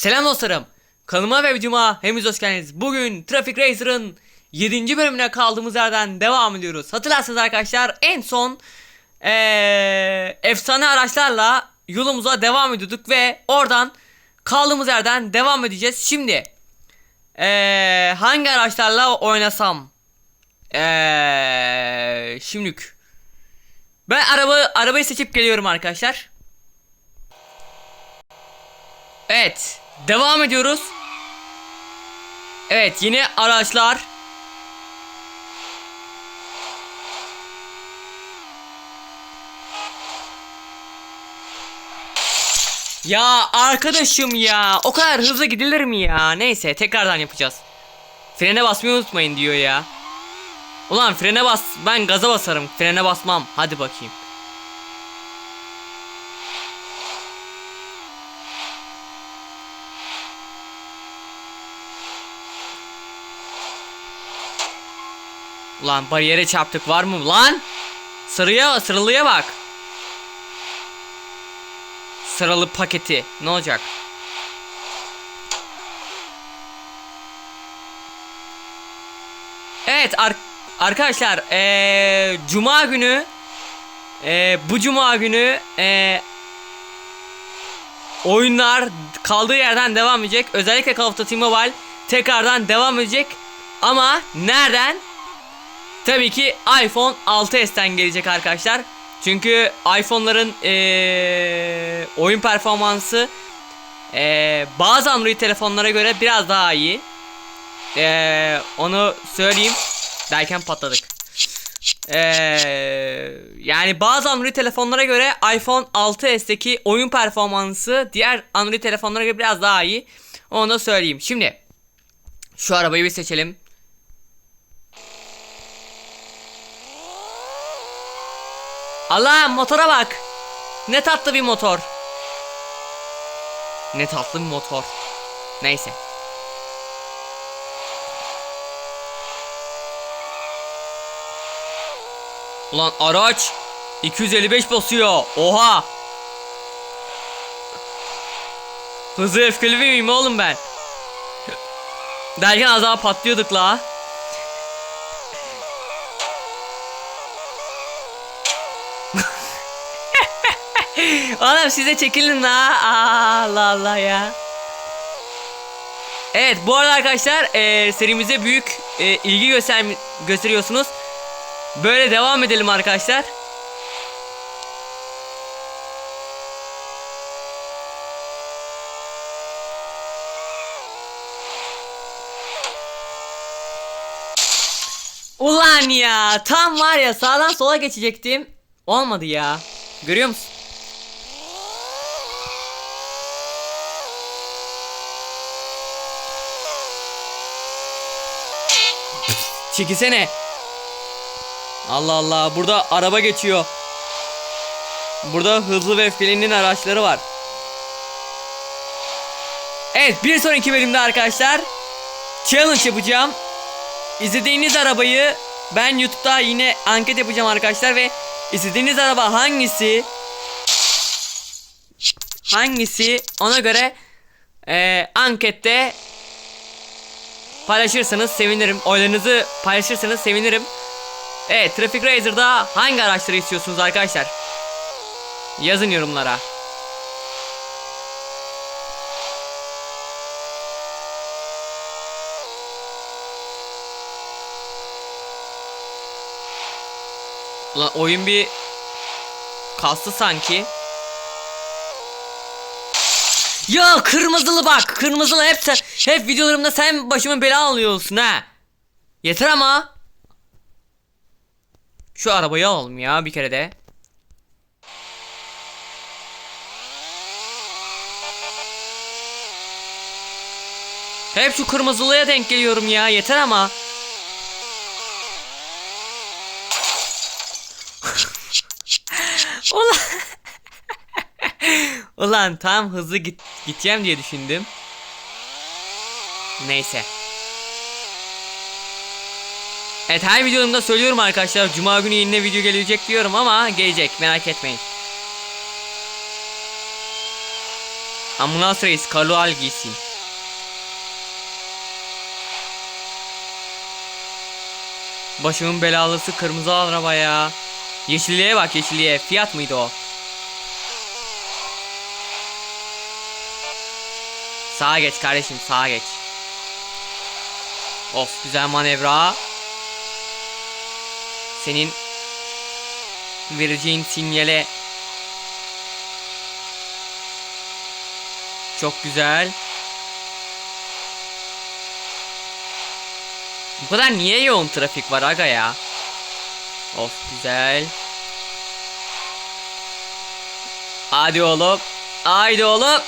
Selam dostlarım. Kanalıma ve videoma hepiniz hoş geldiniz. Bugün Traffic Racer'ın 7. bölümüne kaldığımız yerden devam ediyoruz. Hatırlarsınız arkadaşlar en son eee, efsane araçlarla yolumuza devam ediyorduk ve oradan kaldığımız yerden devam edeceğiz. Şimdi eee, hangi araçlarla oynasam? Eee şimdilik ben araba arabayı seçip geliyorum arkadaşlar. Evet, devam ediyoruz. Evet, yine araçlar. Ya arkadaşım ya, o kadar hızlı gidilir mi ya? Neyse, tekrardan yapacağız. Frene basmayı unutmayın diyor ya. Ulan frene bas, ben gaza basarım, frene basmam. Hadi bakayım. Ulan bariyere çarptık var mı lan? Sıraya sıralıya bak. Sıralı paketi ne olacak? Evet ar- arkadaşlar eee, Cuma günü eee, bu Cuma günü eee, oyunlar kaldığı yerden devam edecek. Özellikle Call of Duty Mobile tekrardan devam edecek. Ama nereden? Tabii ki iPhone 6s'ten gelecek arkadaşlar. Çünkü iPhone'ların eee, oyun performansı eee, bazı Android telefonlara göre biraz daha iyi. Eee, onu söyleyeyim. Derken patladık. Eee, yani bazı Android telefonlara göre iPhone 6s'teki oyun performansı diğer Android telefonlara göre biraz daha iyi. Onu da söyleyeyim. Şimdi şu arabayı bir seçelim. Allah motora bak. Ne tatlı bir motor. Ne tatlı bir motor. Neyse. Ulan araç 255 basıyor. Oha. Hızlı öfkeli miyim oğlum ben? Derken az daha patlıyorduk la. Oğlum size çekilin la. Allah Allah ya. Evet bu arada arkadaşlar e, serimize büyük e, ilgi göster gösteriyorsunuz. Böyle devam edelim arkadaşlar. Ulan ya tam var ya sağdan sola geçecektim. Olmadı ya. Görüyor musun? Çekilsene. Allah Allah burada araba geçiyor. Burada hızlı ve öfkelinin araçları var. Evet bir sonraki bölümde arkadaşlar challenge yapacağım. İzlediğiniz arabayı ben YouTube'da yine anket yapacağım arkadaşlar ve izlediğiniz araba hangisi hangisi ona göre eee, ankette paylaşırsanız sevinirim. Oylarınızı paylaşırsanız sevinirim. Evet Traffic Razor'da hangi araçları istiyorsunuz arkadaşlar? Yazın yorumlara. Ulan oyun bir kastı sanki. Ya kırmızılı bak kırmızılı hep sen, hep videolarımda sen başıma bela alıyorsun ha. Yeter ama. Şu arabayı alalım ya bir kere de. Hep şu kırmızılıya denk geliyorum ya yeter ama. Ulan. Ulan tam hızlı git gideceğim diye düşündüm. Neyse. Evet her videomda söylüyorum arkadaşlar Cuma günü yine video gelecek diyorum ama gelecek merak etmeyin. Ambulans reis kalual giysin. Başımın belalısı kırmızı araba ya. Yeşilliğe bak yeşilliğe. Fiyat mıydı o? Sağa geç kardeşim sağa geç. Of güzel manevra. Senin vereceğin sinyale çok güzel. Bu kadar niye yoğun trafik var aga ya? Of güzel. Hadi oğlum. Haydi oğlum.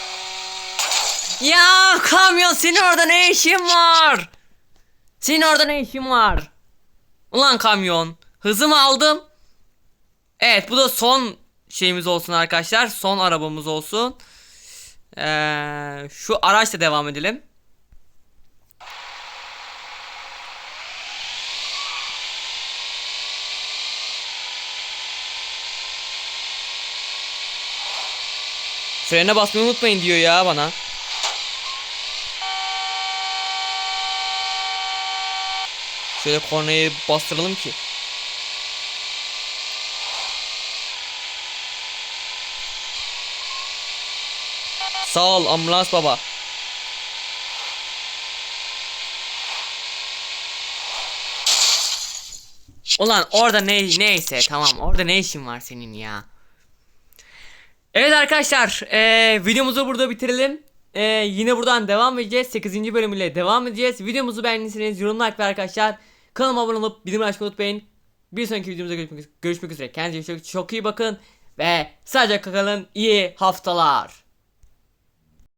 Ya kamyon senin orada ne işin var? Senin orada ne işin var? Ulan kamyon. Hızımı aldım. Evet bu da son şeyimiz olsun arkadaşlar. Son arabamız olsun. Ee, şu araçla devam edelim. Frene basmayı unutmayın diyor ya bana. Şöyle kornayı bastıralım ki. Sağ ol ambulans baba. Ulan orada ne neyse tamam orada ne işin var senin ya. Evet arkadaşlar eee, videomuzu burada bitirelim. Eee, yine buradan devam edeceğiz. 8. bölümüyle devam edeceğiz. Videomuzu beğendiyseniz yorum like ve arkadaşlar kanalıma abone olup bildirim açmayı unutmayın. Bir sonraki videomuzda görüşmek, görüşmek üzere. Kendinize çok, çok iyi bakın ve sadece kalın iyi haftalar.